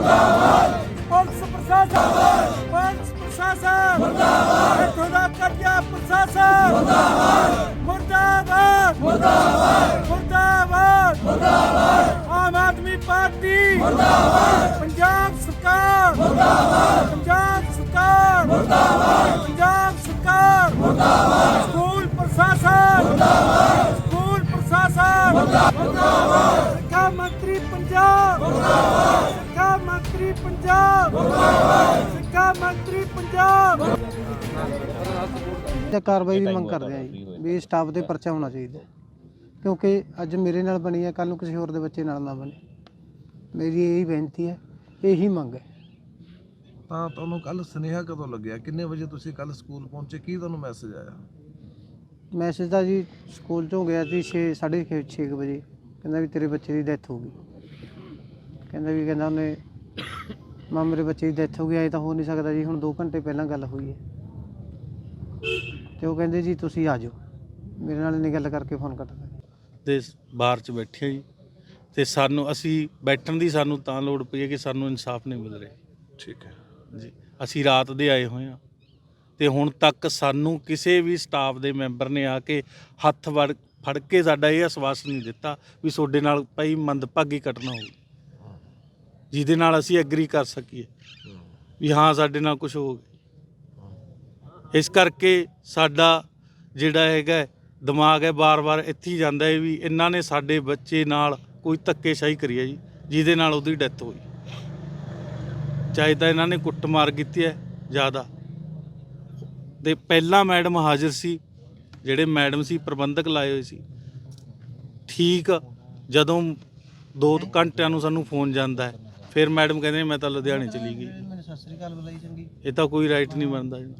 ਮੁਰਦਾਬਾਦ। ਪੁਲਿਸ ਪ੍ਰਸ਼ਾਸਨ। ਪੁਲਿਸ ਪ੍ਰਸ਼ਾਸਨ। ਮੁਰਦਾਬਾਦ। ਇੱਥੋਂ ਦਾ ਕਬਜ਼ਾ ਪ੍ਰਸ਼ਾਸਨ। ਮੁਰਦਾਬਾਦ। ਮੁਰਦਾਬਾਦ। ਮੁਰਦਾਬਾਦ। ਮੁਰਦਾਬਾਦ। ਮੁਰਦਾਬਾਦ। ਆਮ ਆਦਮੀ ਪਾਰਟੀ। ਮੁਰਦਾਬਾਦ। ਪੰਜਾਬ ਸਰਕਾਰ। ਮੁਰਦਾਬਾਦ। ਪੰਜਾਬ ਸਰਕਾਰ। ਮੁਰਦਾਬਾਦ। ਪੰਜਾਬ ਸਰਕਾਰ। ਮੁਰਦਾਬਾਦ। ਸਕੂਲ ਪ੍ਰਸ਼ਾਸਨ। ਮੁਰਦਾਬਾਦ। ਸਕੂਲ ਪ੍ਰਸ਼ਾਸਨ। ਮੁਰਦਾਬਾਦ। ਸਿੱਖਿਆ ਮੰਤਰੀ ਪੰਜਾਬ। ਮੁਰਦਾਬਾਦ। ਮੰਤਰੀ ਪੰਜਾਬ। ਤੇ ਕਾਰਵਾਈ ਦੀ ਮੰਗ ਕਰਦੇ ਆ ਜੀ ਵੀ ਸਟਾਫ ਤੇ ਪਰਚਾ ਹੋਣਾ ਚਾਹੀਦਾ। ਕਿਉਂਕਿ ਅੱਜ ਮੇਰੇ ਨਾਲ ਬਣੀ ਹੈ ਕੱਲ ਨੂੰ ਕਿਸੇ ਹੋਰ ਦੇ ਬੱਚੇ ਨਾਲ ਨਾ ਬਣੇ। ਮੇਰੀ ਇਹੀ ਬੇਨਤੀ ਹੈ ਇਹੀ ਮੰਗ ਹੈ। ਤਾਂ ਤੁਹਾਨੂੰ ਕੱਲ ਸੁਨੇਹਾ ਕਦੋਂ ਲੱਗਿਆ? ਕਿੰਨੇ ਵਜੇ ਤੁਸੀਂ ਕੱਲ ਸਕੂਲ ਪਹੁੰਚੇ? ਕੀ ਤੁਹਾਨੂੰ ਮੈਸੇਜ ਆਇਆ? ਮੈਸੇਜ ਤਾਂ ਜੀ ਸਕੂਲ ਚੋਂ ਗਿਆ ਸੀ 6 6:30 ਛੇ ਕੁ ਵਜੇ। ਕਹਿੰਦਾ ਵੀ ਤੇਰੇ ਬੱਚੇ ਦੀ ਡੈਥ ਹੋ ਗਈ। ਕਹਿੰਦਾ ਵੀ ਕਹਿੰਦਾ ਉਹਨੇ ਮਾਂ ਮੇਰੇ ਬੱਚੇ ਦੀ ਡੈਥ ਹੋ ਗਈ ਐ ਤਾਂ ਹੋ ਨਹੀਂ ਸਕਦਾ ਜੀ ਹੁਣ 2 ਘੰਟੇ ਪਹਿਲਾਂ ਗੱਲ ਹੋਈ ਹੈ। ਤੇ ਉਹ ਕਹਿੰਦੇ ਜੀ ਤੁਸੀਂ ਆ ਜਾਓ। ਮੇਰੇ ਨਾਲ ਨਹੀਂ ਗੱਲ ਕਰਕੇ ਫੋਨ ਕੱਟਦਾ ਦੇ ਬਾਹਰ ਚ ਬੈਠੇ ਜੀ। ਤੇ ਸਾਨੂੰ ਅਸੀਂ ਬੈਠਣ ਦੀ ਸਾਨੂੰ ਤਾਂ ਲੋੜ ਪਈ ਹੈ ਕਿ ਸਾਨੂੰ ਇਨਸਾਫ ਨਹੀਂ ਮਿਲ ਰਿਹਾ। ਠੀਕ ਹੈ। ਜੀ ਅਸੀਂ ਰਾਤ ਦੇ ਆਏ ਹੋਏ ਆ। ਤੇ ਹੁਣ ਤੱਕ ਸਾਨੂੰ ਕਿਸੇ ਵੀ ਸਟਾਫ ਦੇ ਮੈਂਬਰ ਨੇ ਆ ਕੇ ਹੱਥ ਵੜ ਫੜ ਕੇ ਸਾਡਾ ਇਹ ਆਸਵਾਸ ਨਹੀਂ ਦਿੱਤਾ ਵੀ ਤੁਹਾਡੇ ਨਾਲ ਭਾਈ ਮੰਦਭਾਗੀ ਘਟਨਾ ਹੋਈ ਜਿਹਦੇ ਨਾਲ ਅਸੀਂ ਐਗਰੀ ਕਰ ਸਕੀਏ। ਵੀ ਹਾਂ, ਸਾਡੇ ਨਾਲ ਕੁਝ ਹੋ ਗਿਆ। ਇਸ ਕਰਕੇ ਸਾਡਾ ਜਿਹੜਾ ਹੈਗਾ ਦਿਮਾਗ ਹੈ, ਬਾਰ-ਬਾਰ ਇੱਥੇ ਹੀ ਜਾਂਦਾ ਹੈ ਵੀ ਇਹਨਾਂ ਨੇ ਸਾਡੇ ਬੱਚੇ ਨਾਲ ਕੋਈ ਧੱਕੇਸ਼ਾਹੀ ਕਰੀ ਹੈ ਜੀ, ਜਿਹਦੇ ਨਾਲ ਉਹਦੀ ਡੈਥ ਹੋਈ। ਚਾਹੇ ਤਾਂ ਇਹਨਾਂ ਨੇ ਕੁੱਟਮਾਰ ਕੀਤੀ ਹੈ ਜ਼ਿਆਦਾ। ਤੇ ਪਹਿਲਾਂ ਮੈਡਮ ਹਾਜ਼ਰ ਸੀ, ਜਿਹੜੇ ਮੈਡਮ ਸੀ, ਪ੍ਰਬੰਧਕ ਲਾਏ ਹੋਏ ਸੀ। ਠੀਕ ਜਦੋਂ 2 ਘੰਟਿਆਂ ਨੂੰ ਸਾਨੂੰ ਫੋਨ ਜਾਂਦਾ ਹੈ। ਫਿਰ ਮੈਡਮ ਕਹਿੰਦੇ ਮੈਂ ਤਾਂ ਲੁਧਿਆਣੇ ਚਲੀ ਗਈ। ਮੈਨੂੰ ਸਤਿ ਸ੍ਰੀ ਅਕਾਲ ਬੁਲਾਈ ਚੰਗੀ। ਇਹ ਤਾਂ ਕੋਈ ਰਾਈਟ ਨਹੀਂ ਬਣਦਾ। ਜੀ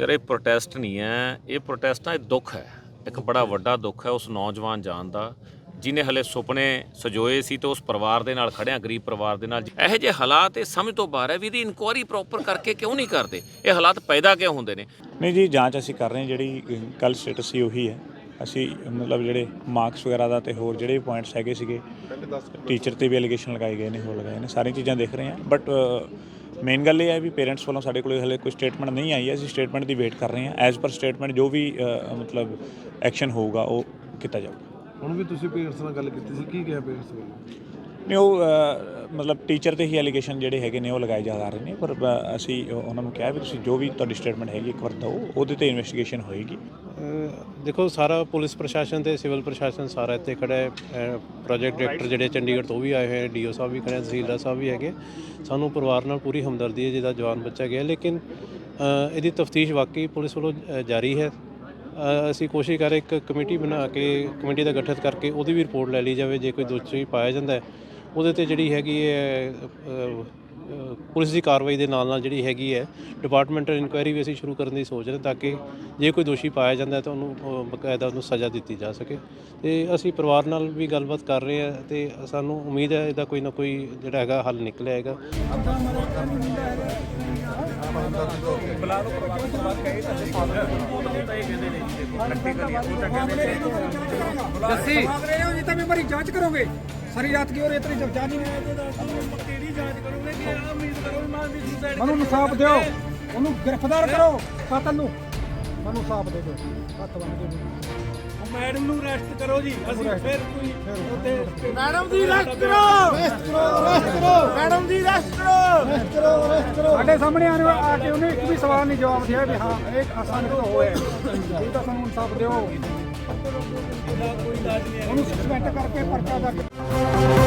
ਯਾਰ ਇਹ ਪ੍ਰੋਟੈਸਟ ਨਹੀਂ ਹੈ। ਇਹ ਪ੍ਰੋਟੈਸਟ ਇਹ ਦੁੱਖ ਹੈ। ਇੱਕ ਬੜਾ ਵੱਡਾ ਦੁੱਖ ਹੈ ਉਸ ਨੌਜਵਾਨ ਜਾਨ ਦਾ ਜਿਨੇ ਹਲੇ ਸੁਪਨੇ ਸਜੋਏ ਸੀ ਤੇ ਉਸ ਪਰਿਵਾਰ ਦੇ ਨਾਲ ਖੜਿਆ ਗਰੀਬ ਪਰਿਵਾਰ ਦੇ ਨਾਲ। ਇਹੋ ਜਿਹੇ ਹਾਲਾਤ ਇਹ ਸਮਝ ਤੋਂ ਬਾਹਰ ਹੈ ਵੀ ਇਹਦੀ ਇਨਕੁਆਇਰੀ ਪ੍ਰੋਪਰ ਕਰਕੇ ਕਿਉਂ ਨਹੀਂ ਕਰਦੇ? ਇਹ ਹਾਲਾਤ ਪੈਦਾ ਕਿਉਂ ਹੁੰਦੇ ਨੇ? ਨਹੀਂ ਜੀ ਜਾਂਚ ਅਸੀਂ ਕਰ ਰਹੇ ਹਾਂ ਜਿਹੜੀ ਕੱਲ ਸਟੇਟਸ ਸੀ ਉਹੀ ਹੈ। ਅਸੀਂ ਮਤਲਬ ਜਿਹੜੇ ਮਾਰਕਸ ਵਗੈਰਾ ਦਾ ਤੇ ਹੋਰ ਜਿਹੜੇ ਪੁਆਇੰਟਸ ਹੈਗੇ ਸੀਗੇ ਟੀਚਰ ਤੇ ਵੀ ਐਲੀਗੇਸ਼ਨ ਲਗਾਏ ਗਏ ਨੇ, ਹੋਰ ਲਗਾਏ ਨੇ, ਸਾਰੀਆਂ ਚੀਜ਼ਾਂ ਦੇਖ ਰਹੇ ਹਾਂ। ਬਟ ਮੇਨ ਗੱਲ ਇਹ ਹੈ ਵੀ ਪੇਰੈਂਟਸ ਵੱਲੋਂ ਸਾਡੇ ਕੋਲ ਹਲੇ ਕੋਈ ਸਟੇਟਮੈਂਟ ਨਹੀਂ ਆਈ ਹੈ, ਅਸੀਂ ਸਟੇਟਮੈਂਟ ਦੀ ਵੇਟ ਕਰ ਰਹੇ ਹਾਂ। ਐਜ਼ ਪਰ ਸਟੇਟਮੈਂਟ ਜੋ ਵੀ ਮਤਲਬ ਐਕਸ਼ਨ ਹੋਊਗਾ, ਉਹ ਕੀਤਾ ਜਾਊਗਾ। ਹੁਣ ਵੀ ਤੁਸੀਂ ਪੇਰੈਂਟਸ ਨਾਲ ਗੱਲ ਕੀਤੀ ਸੀ, ਕੀ ਕਿਹਾ ਪੇਰੈਂਟਸ ਵੱਲੋਂ? ਨਹੀਂ, ਉਹ ਮਤਲਬ ਟੀਚਰ ਤੇ ਹੀ ਐਲੀਗੇਸ਼ਨ ਜਿਹੜੇ ਹੈਗੇ ਨੇ, ਉਹ ਲਗਾਏ ਜਾ ਰਹੇ ਨੇ, ਪਰ ਅਸੀਂ ਉਹਨਾਂ ਨੂੰ ਕਿਹਾ ਵੀ ਤੁਸੀਂ ਜੋ ਵੀ ਤੁਹਾਡੀ ਸਟੇਟਮੈਂਟ ਹੈਗੀ, ਇੱਕ ਵਾਰ ਦਿਓ, ਉਹਦੇ ਤੇ ਇਨਵੈਸਟੀਗੇਸ਼ਨ ਹੋਏਗੀ। ਦੇਖੋ, ਸਾਰਾ ਪੁਲਿਸ ਪ੍ਰਸ਼ਾਸਨ ਤੇ ਸਿਵਲ ਪ੍ਰਸ਼ਾਸਨ ਸਾਰਾ ਇੱਥੇ ਖੜਾ ਹੈ ਪ੍ਰੋਜੈਕਟ ਡਾਇਰੈਕਟਰ ਜਿਹੜੇ ਚੰਡੀਗੜ੍ਹ ਤੋਂ ਵੀ ਆਏ ਹੋਏ, ਡੀਓ ਸਾਹਿਬ ਵੀ ਖੜੇ, ਤਹਿਸੀਲਦਾਰ ਸਾਹਿਬ ਵੀ ਹੈਗੇ। ਸਾਨੂੰ ਪਰਿਵਾਰ ਨਾਲ ਪੂਰੀ ਹਮਦਰਦੀ ਹੈ ਜਿਹਦਾ ਜਵਾਨ ਬੱਚਾ ਗਿਆ, ਲੇਕਿਨ ਇਹਦੀ ਤਫਤੀਸ਼ ਵਾਕਈ ਪੁਲਿਸ ਵੱਲੋਂ ਜਾਰੀ ਹੈ। ਅਸੀਂ ਕੋਸ਼ਿਸ਼ ਕਰ ਰਹੇ ਇੱਕ ਕਮੇਟੀ ਬਣਾ ਕੇ, ਕਮੇਟੀ ਦਾ ਗਠਿਤ ਕਰਕੇ ਉਹਦੀ ਵੀ ਰਿਪੋਰਟ ਲੈ ਲਈ ਜਾਵੇ, ਜੇ ਕੋਈ ਦੋਸ਼ੀ ਪਾਇਆ ਜਾਂਦਾ ਹੈ। ਉਹਦੇ ਤੇ ਜਿਹੜੀ ਹੈਗੀ ਹੈ ਪੁਲਿਸ ਦੀ ਕਾਰਵਾਈ ਦੇ ਨਾਲ ਨਾਲ ਜਿਹੜੀ ਹੈਗੀ ਹੈ ਡਿਪਾਰਟਮੈਂਟਲ ਇਨਕੁਆਇਰੀ ਵੀ ਅਸੀਂ ਸ਼ੁਰੂ ਕਰਨ ਦੀ ਸੋਚ ਰਹੇ ਤਾਂ ਕਿ ਜੇ ਕੋਈ ਦੋਸ਼ੀ ਪਾਇਆ ਜਾਂਦਾ ਤਾਂ ਉਹਨੂੰ ਅਹ, ਬਕਾਇਦਾ ਉਹਨੂੰ ਸਜ਼ਾ ਦਿੱਤੀ ਜਾ ਸਕੇ। ਤੇ ਅਸੀਂ ਪਰਿਵਾਰ ਨਾਲ ਵੀ ਗੱਲਬਾਤ ਕਰ ਰਹੇ ਹਾਂ ਤੇ ਸਾਨੂੰ ਉਮੀਦ ਹੈ ਇਹਦਾ ਕੋਈ ਨਾ ਕੋਈ ਜਿਹੜਾ ਹੈਗਾ ਹੱਲ ਨਿਕਲਿਆ ਹੈਗਾ। ਦੱਸੀ। ਮੰਗ ਰਹੇ ਹੋ ਜਿੱਦਾਂ ਵੀ ਮੇਰੀ ਜਾਂਚ ਕਰੋਗੇ। ਸਾਰੀ ਰਾਤ ਕੀ ਹੋ ਰਹੀ ਇਤਨੀ ਜਾਂਚ ਨਹੀਂ ਕਿਹੜੀ ਜਾਂਚ ਕਰੋਗੇ ਕਿ ਆ ਉਮੀਦ ਕਰੋ ਮਾਂ ਦੀ ਸੁਸਾਇਡ ਮੈਨੂੰ ਇਨਸਾਫ ਦਿਓ। ਉਹਨੂੰ ਗ੍ਰਿਫਤਾਰ ਕਰੋ ਕਾਤਲ ਨੂੰ। ਮੈਨੂੰ ਇਨਸਾਫ ਦੇ ਦਿਓ। ਹੱਥ ਬੰਨ ਕੇ ਮੈਡਮ ਨੂੰ ਅਰੈਸਟ ਕਰੋ ਜੀ। ਅਸੀਂ ਫਿਰ ਕੋਈ ਮੈਡਮ ਦੀ ਅਰੈਸਟ ਕਰੋ ਅਰੈਸਟ ਕਰੋ। ਅਰੈਸਟ ਕਰੋ। ਮੈਡਮ ਦੀ ਅਰੈਸਟ ਕਰੋ। ਅਰੈਸਟ ਕਰੋ ਅਰੈਸਟ ਕਰੋ। ਸਾਡੇ ਸਾਹਮਣੇ ਆਣੇ ਆ ਕੇ ਉਹਨੇ ਇੱਕ ਵੀ ਸਵਾਲ ਨਹੀਂ ਜਵਾਬ ਦਿਆ ਵੀ ਹਾਂ ਇਹ ਆਸਾਨ ਤੋਂ ਹੋਇਆ। ਇਹ ਤਾਂ ਸਾਨੂੰ ਇਨਸਾਫ ਦਿਓ। ਉਹਨੂੰ ਸਸਪੈਂਡ ਕਰਕੇ ਪਰਚਾ ਦਰਜ